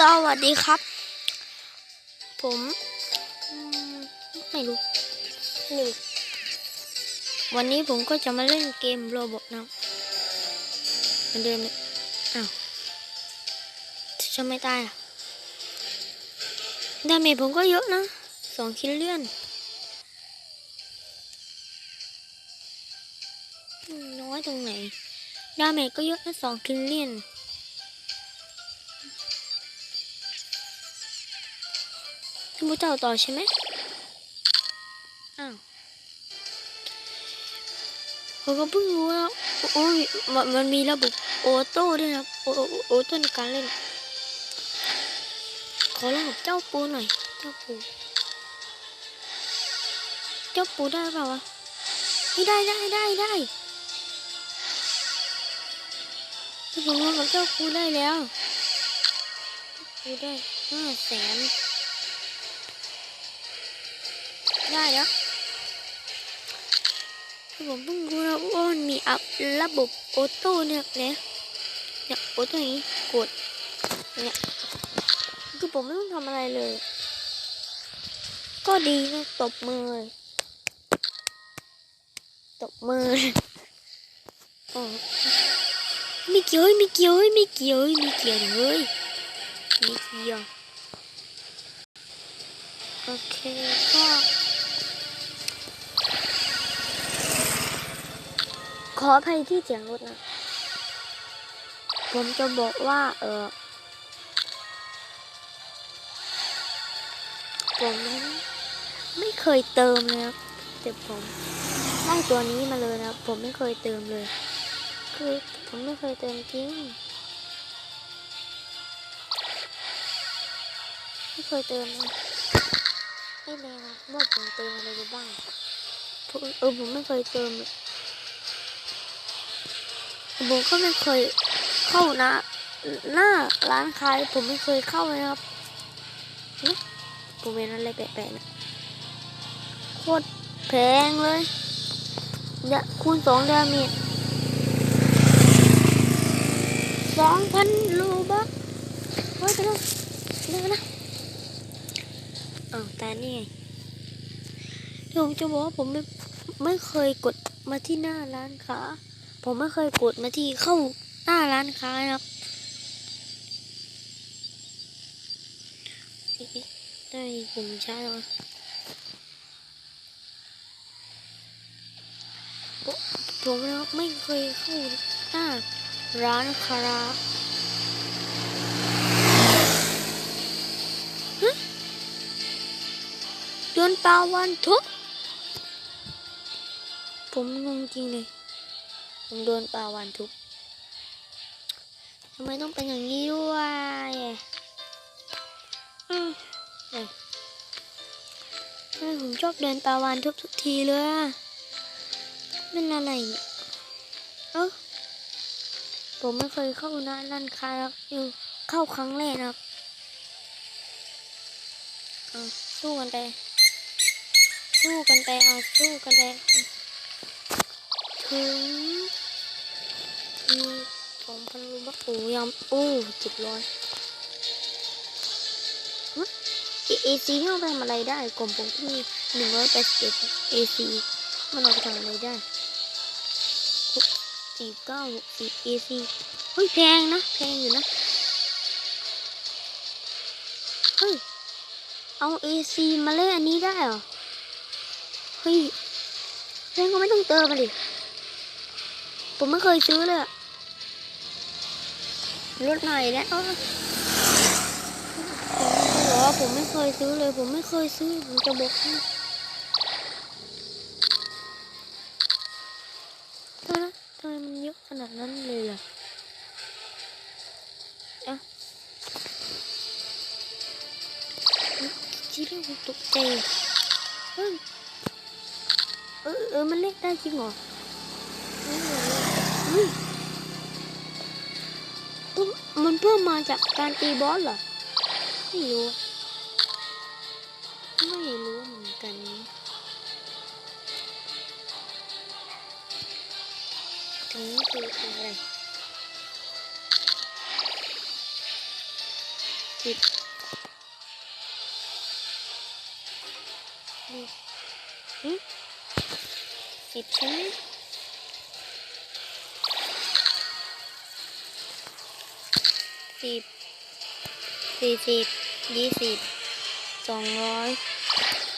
สวัสดีครับ ผมไม่รู้ไม่รู้วันนี้ผมก็จะมาเล่นเกมโรบอทนะเหมือนเดิมเลยอ้าวจะไม่ตายอะดาเมจผมก็เยอะนะสองคิลเลียนอืมน้อยตรงไหนดาเมจก็เยอะนะสองคิลเลียน ท่านผู้เจ้าต่อใช่ไหมอ้าวผมก็เพิ่งรู้ว่าโอ้ยมันมีระบบออโต้ด้วยนะโอโอโต้ในการเล่น ขอลองกับเจ้าปูหน่อย เจ้าปู เจ้าปูได้เปล่าวะไม่ได้ได้ได้ได้ผมลองกับเจ้าปูได้แล้วปูได้ห้าแสน ได้แล้วคือผมเพิ่งรู้นะว่ามันมีอัพระบบออโต้เนี่ยเนี่ยเนี่ยออโต้อย่างนี้กดเนี่ยคือผมไม่ต้องทำอะไรเลย ก็ดีนะตบมือตบมือเลยอ๋อไม่เกี่ยวไม่เกี่ยวไม่เกี่ยวไม่เกี่ยวเฮ้ยไม่เกี่ยวโอเคก็ ออภัยที่เสียงรถนะ ผมจะบอกว่า เออผมนั้นไม่เคยเติมเลยครับแต่ผมได้ตัวนี้มาเลยนะผมไม่เคยเติมเลย คือผมไม่เคยเติมจริงไม่เคยเติมไม่แน่นะว่าผมเติมอะไรไปบ้างผมเออผมไม่เคยเติมเลย ผมก็ไม่เคยเข้านะ หน้าร้านค้าผมไม่เคยเข้าเลยครับผมเห็นอะไรแปลกๆนะโคตรแพงเลยเดี๋ยคูณสองดาเมจสองพันรูบักเฮ้ยไปแล้วไปแล้วไปแล้วอ้าวตานี่ไงที่ผมจะบอกว่าผมไม่ไม่เคยกดมาที่หน้าร้านค้า ผมไม่เคยกดมาที่เข้าหน้าร้านค้านะครับได้ผมช้าแล้วผมผมนะครับไม่เคยเข้าหน้าร้านค้าฮะโดนปลาวันทุบผมงงจริงเลย ผมโดนปลาวันทุบทำไมต้องเป็นอย่างนี้ด้วยอืมทำไมผมชอบเดินปลาวานทุบทุกทีเลยอะเป็นอะไรเออผมไม่เคยเข้านะร้านค้าครับอยู่เข้าครั้งแรกนะครับสู้กันไป สู้กันไปเอาสู้กันไปถึง พันรูบักโอ้ยำโอ้เจ็ดร้อยเอซีนี่เอาไปทำอะไรได้กล่องผมก็มีหนึ่งร้อยแปดสิบเอ็ดเอซีมันเอาไปทำอะไรได้หกสี่เก้าหกสิบเอซีเฮ้ยแพงนะแพงอยู่นะเฮ้ยเอาเอซีมาเล่นอันนี้ได้เหรอเฮ้ยแพงก็ไม่ต้องเติมมาดิผมไม่เคยซื้อเลยอะ รถใหม่แล้วผมบอผมไม่เคยซื้อเลย ผมไม่เคยซื้อ ผมจะบอกให้ทำไมมันเยอะขนาดนั้นเลยล่ะอะชี้เรื่องผมตกใจเฮ้ยเออเออ มันเล่นได้จริงเหรอ มันเพิ่มมาจากการตีบอสเหรอ ไม่รู้ ไม่รู้เหมือนกัน ถึงคืออะไรสิบนี่หึสิบใช่ไหม สิบสี่สิบยี่สิบสองร้อย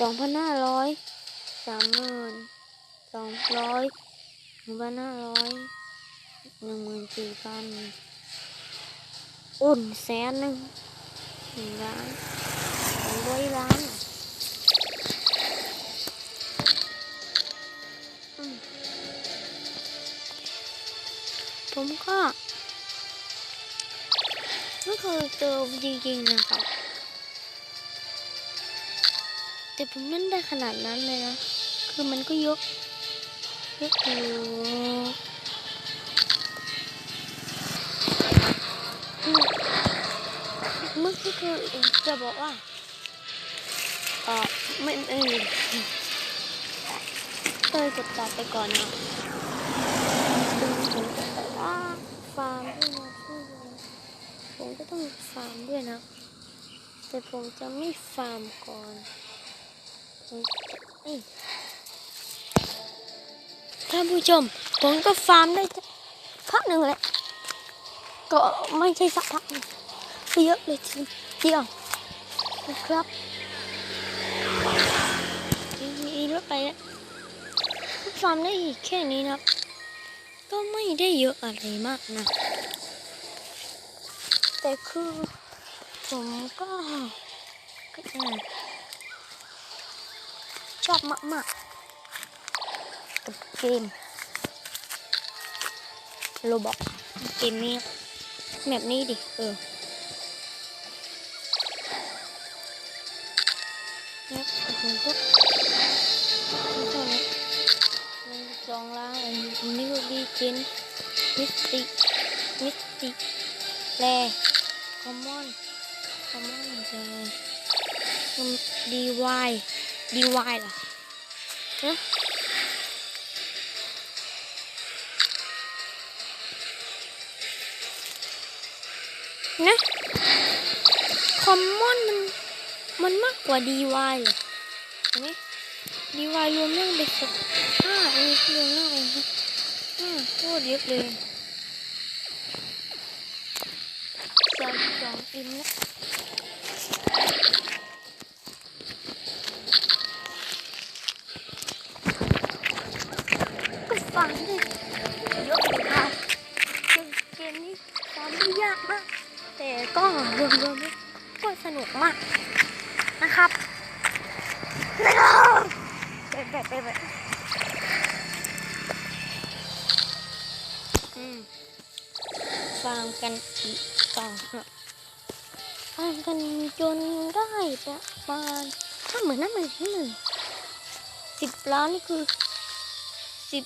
สองพันห้าร้อยสามหมื่นสองร้อยหนึ่งพันห้าร้อยหนึ่งหมื่นสี่พันอุ่นแสนหนึ่งหนึ่งล้านสองร้อยล้านอืมผมก็ ไม่เคยเจอจริงๆนะครับ แต่ผมเล่นได้ขนาดนั้นเลยนะ คือมันก็ยกยกอยู่เมื่อกี้คือจะบอกว่าเออไม่ไม่มีเคยกดตัดไปก่อนนะผมจะแต่ว่าฟาร์มด้วยนะทุกคน ผมก็ต้องฟาร์มด้วยนะ แต่ผมจะไม่ฟาร์มก่อนเอ้ยท่านผู้ชม ผมก็ฟาร์มได้พักหนึ่งแหละ ก็ไม่ใช่สักพักหนึ่งเยอะเลยทีเดียวนะครับมีรถไปแล้วฟาร์มได้อีกแค่นี้นะ ก็ไม่ได้เยอะอะไรมากนะ แต่คือผมก็ก็ชอบมากๆกับเกมโรบอกเกมนี้แบบนี้ดิ เออเนี่ยผมก็เท่านี้หนึ่งสองล้านอันนี้ก็ดีเจนมิสติมิสติแรค อนคอมมอนเจะดีวายดีวายเหรอนะนะคอมมอนมันมันมากกว่า DY เหรอเห็นไหม DY รวมเรื่องเด็กสุดห้าเอันนี้รวมเรื่องเอะไรนะห้าโคตรเยอะเลยสาม อินนะก็ฟังด้เยอะเลยค่ะเกมนี้ฟังได้ยากมากแต่ก็รวมๆแล้วก็สนุกมากนะครับไปไปไปไปฟังกันอีกต่อ นะฟังกันจนได้ประมาณถ้าเหมือนนั้นมันที่หนึ่งสิบล้านนี่คือสิบ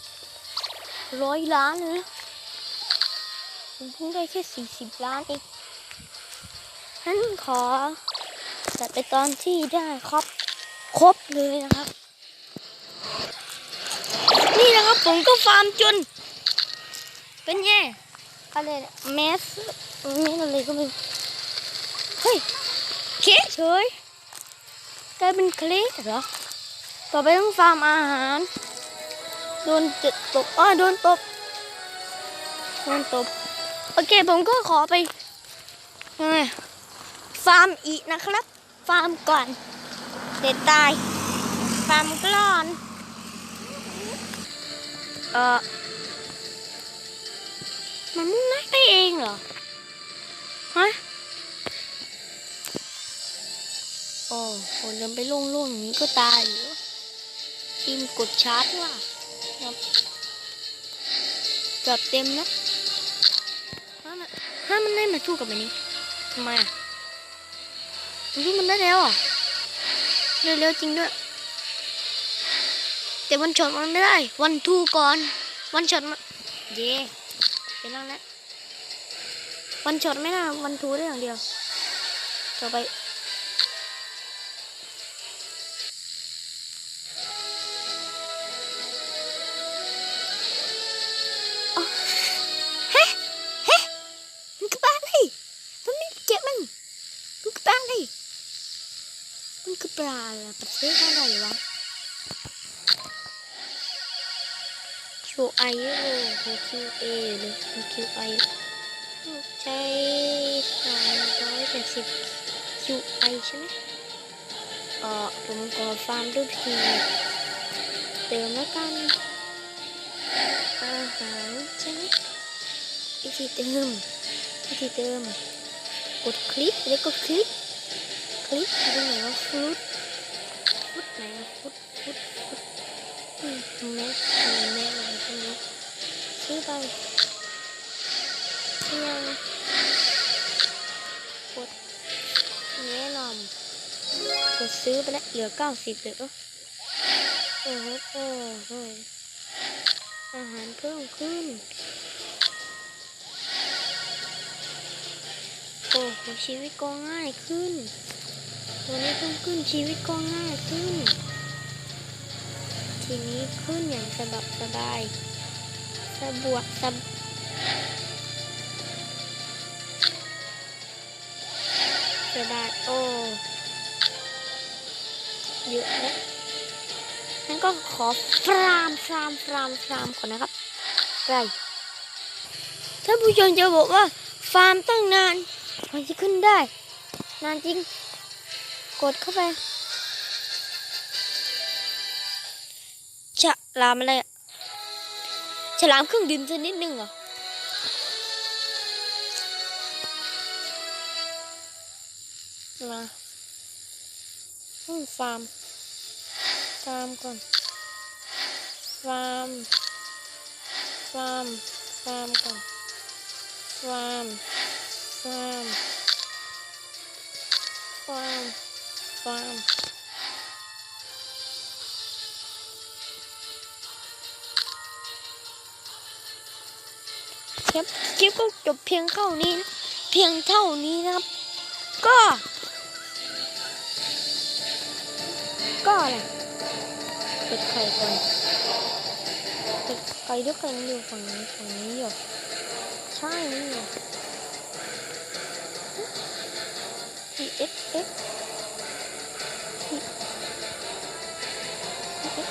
ร้อยล้านเลยนะผมเพิ่งได้แค่สี่สิบล้านเองฉันขอจัดไปตอนที่ได้ครบครบเลยนะครับ นี่นะครับผมก็ฟาร์มจน เป็นแย่อะไรแมสแมสอะไรก็ไม่รู้ ฮ้ยเคสเฉยกลายเป็นเคสเหรอ ต่อไปต้องฟาร์มอาหาร โดนจุดตบอ้อโดนตบ โดนตบ โอเคผมก็ขอไปฟาร์มอีกนะครับ ฟาร์มก่อนเด็ดตาย ฟาร์มก่อน เออมันมุ่งหน้าไปเองเหรอ ฮะ โอ้โหเดินไปโล่งๆอย่างนี้ก็ตายอยู่ทีมกดชาร์จว่ะครับจอดเต็มนะถ้ามันถ้ามันได้มาสู้กับอันนี้ทำไมอะมันวิ่มันได้แล้วอะเร็วๆจริงด้วย แต่วันช็อตมันไม่ได้ วันทูก่อน วันช็อตมันเย่เป็นแล้วนะวันช็อตไม่ได้วันทูได้อย่างเดียว ต่อไป ลาล่ะประเทศอะไรวะ QI โอ้โห QA เลย QI ใช้สามร้อยแปดสิบ QI ใช่ไหมเออผมขอฟาร์มรูปทีเติมแล้วกันอาหารใช่ไหมวิธีเติมวิธีเติมกดคลิกแล้วก็คลิกคลิกตรงไหนวะฟลุตฟลุต ไหนวะฟลุตฟุตฟุตอืมแม็กแม็กแม็กอะไรพวกนี้ซื้อไปเพียงกดแนะนำกดซื้อไปแล้วเหลือเก้าสิบเลยเอโอ้โหโอ้โหอาหารเพิ่มขึ้น โอ้โหชีวิตก็ง่ายขึ้น วันนี้เพิ่มขึ้นชีวิตก็ง่ายขึ้น ทีนี้ขึ้นอย่างสบายสบายสะบวกสบสบายโอ้เยอะแล้วงั้นก็ขอฟรามฟรามฟรามฟรามก่อนนะครับไรถ้าผู้ชมจะบอกว่าฟาร์มตั้งนานกว่าจะขึ้นได้ นานจริง กดเข้าไป ฉลามอะไรอะฉลามเครื่องดื่มสักนิดนึงเหรอมาอืมฟาร์ม ฟาร์มก่อน ฟาร์ม ฟาร์ม ฟาร์มก่อน ฟาร์ม ฟาร์ม ฟาร์ม ฟาร์มครับคลิปก็จบเพียงเท่านี้ เพียงเท่านี้นะครับ ก็ ก็อะไรเปิดไข่ก่อนเปิดไข่ด้วยกันอยู่ฝั่งนี้ฝั่งนี้อยู่ใช่นี่อยู่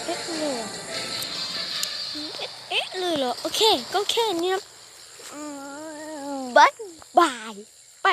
S S เลยเอ๊ะเลยเหรอ โอเค ก็แค่นี้นะบ๊ายบาย ไป